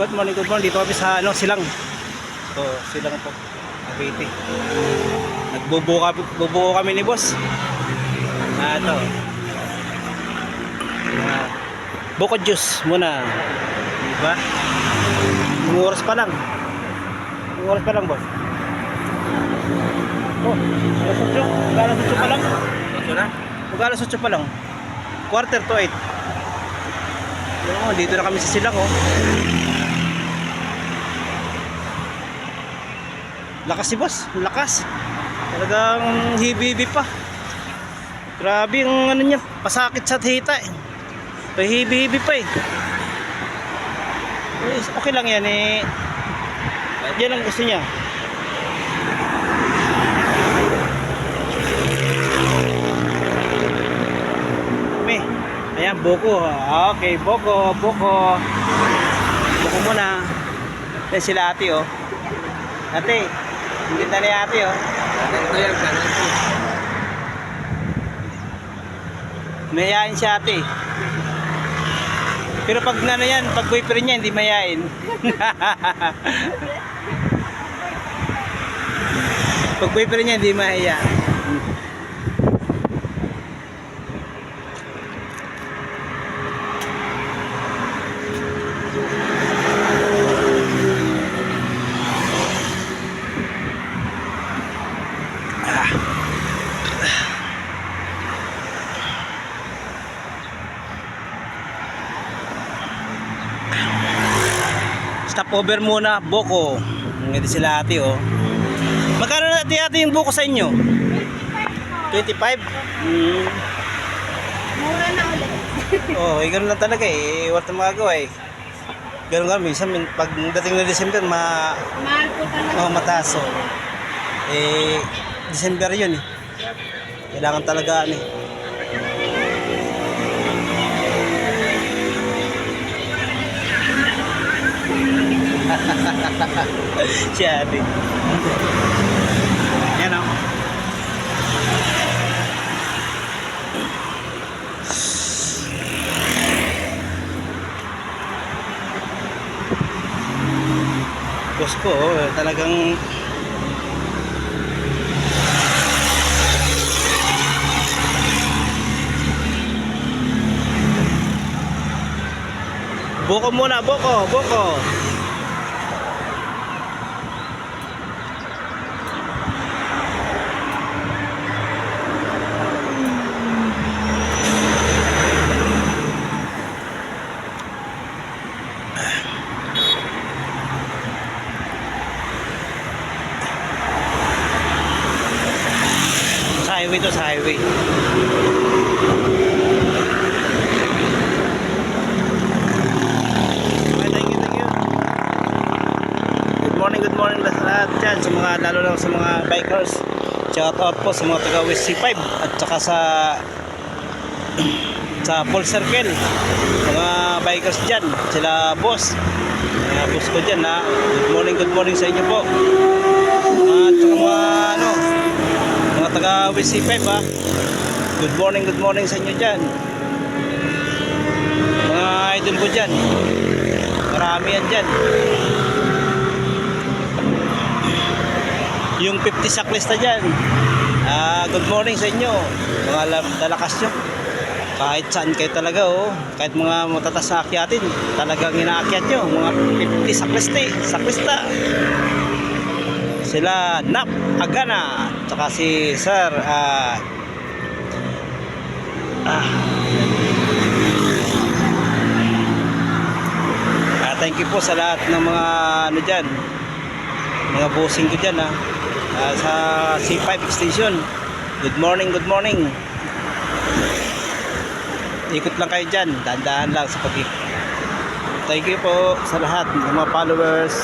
Good morning, good morning. Dito kami sa ano, Silang. Ito, Silang po. Cavite. Nagbubuo kami, bubuo kami ni boss. Ah, ito. Buko juice muna. Diba? Yung oras pa lang. Yung oras pa lang, boss. Oh, alas 8. Mag-alas 8 pa lang. Na? Mag-alas 8 pa lang. Quarter to 8. Oh, dito na kami sa Silang, oh. Lakas si boss, lakas. Talagang hibi-hibi pa. Grabe yung ano niya, pasakit sa hita eh. Pahibi-hibi pa eh. Okay lang yan eh. Yan ang gusto niya. Me, ayan, buko. Okay, buko, buko. Buko muna. Yan sila ate oh. Ate, hindi na ni ate oh. Ito yan, ko. Mayayain si ate. Pero pag ano yan, pag boyfriend niya, hindi mayayain. pag boyfriend niya, hindi mahaya. Stopover muna, Boko. Hindi sila ate oh. Magkano na ate ate yung buko sa inyo? 25? Hmm. Mura na ulit. Oh, eh, ganun lang talaga eh. What na magagawa eh. Ganun nga, minsan min- pag dating na December, ma, Mahal po talaga. oh, mataas oh. Eh, December yun eh. Kailangan talaga ano eh. si ate. Yan oh. Boss ko, oh, talagang Buko muna, buko, buko. Highway to, sa highway. Okay, thank. Good morning, good morning sa lahat dyan, sa mga, lalo na sa mga bikers. Shout out po sa mga taga West C5 at saka sa sa full circle mga bikers dyan sila boss mga boss ko dyan ha good morning good morning sa inyo po at saka mga ano taga West C5 ha? Good morning good morning sa inyo dyan. Mga idol ko dyan. Marami yan dyan. Yung 50 saklista dyan. Ah good morning sa inyo. Mga la- lalakas nyo. Kahit saan kayo talaga oh. Kahit mga matatas na akyatin talagang inaakyat nyo. Mga 50 saklista saklista sila Nap Agana tsaka si Sir ah ah. Ah, thank you po sa lahat ng mga ano dyan mga bossing ko dyan ha Ah, sa C5 station good morning good morning. Ikot lang kayo dyan dahan-dahan lang sa pag thank you po sa lahat ng mga followers